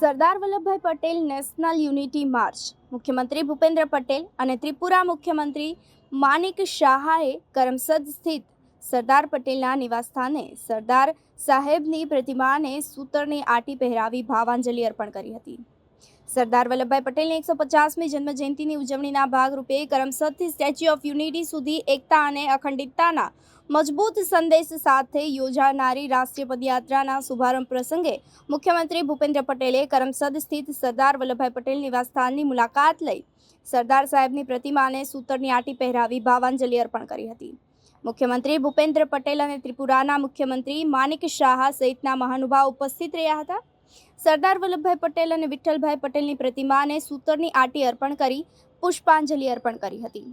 Sardar Vallabhbhai Patel national unity march. મુખ્યમંત્રી ભૂપેન્દ્ર પટેલ અને ત્રિપુરા મુખ્યમંત્રી માનિક શાહાએ કરમસદ સ્થિત સરદાર પટેલના નિવાસસ્થાને સરદાર સાહેબની પ્રતિમાને સૂતરની આટી પહેરાવી ભાવાંજલિ અર્પણ કરી હતી. સરદાર વલ્લભભાઈ પટેલની એકસો પચાસમી જન્મજયંતિની ઉજવણીના ભાગરૂપે કરમસદથી સ્ટેચ્યુ ઓફ યુનિટી સુધી એકતા અને અખંડિતતાના મજબૂત સંદેશ સાથે યોજાનારી રાષ્ટ્રીય પદયાત્રાના શુભારંભ પ્રસંગે મુખ્યમંત્રી ભૂપેન્દ્ર પટેલે કરમસદ સ્થિત સરદાર વલ્લભભાઈ પટેલ નિવાસસ્થાનની મુલાકાત લઈ સરદાર સાહેબની પ્રતિમાને સૂતરની આટી પહેરાવી ભાવાંજલિ અર્પણ કરી હતી. મુખ્યમંત્રી ભૂપેન્દ્ર પટેલ અને ત્રિપુરાના મુખ્યમંત્રી માનિક શાહ સહિતના મહાનુભાવ ઉપસ્થિત રહ્યા હતા. સરદાર વલ્લભભાઈ પટેલ અને વિઠ્ઠલભાઈ પટેલની પ્રતિમાને સૂતરની આટી અર્પણ કરી, પુષ્પાંજલિ અર્પણ કરી હતી.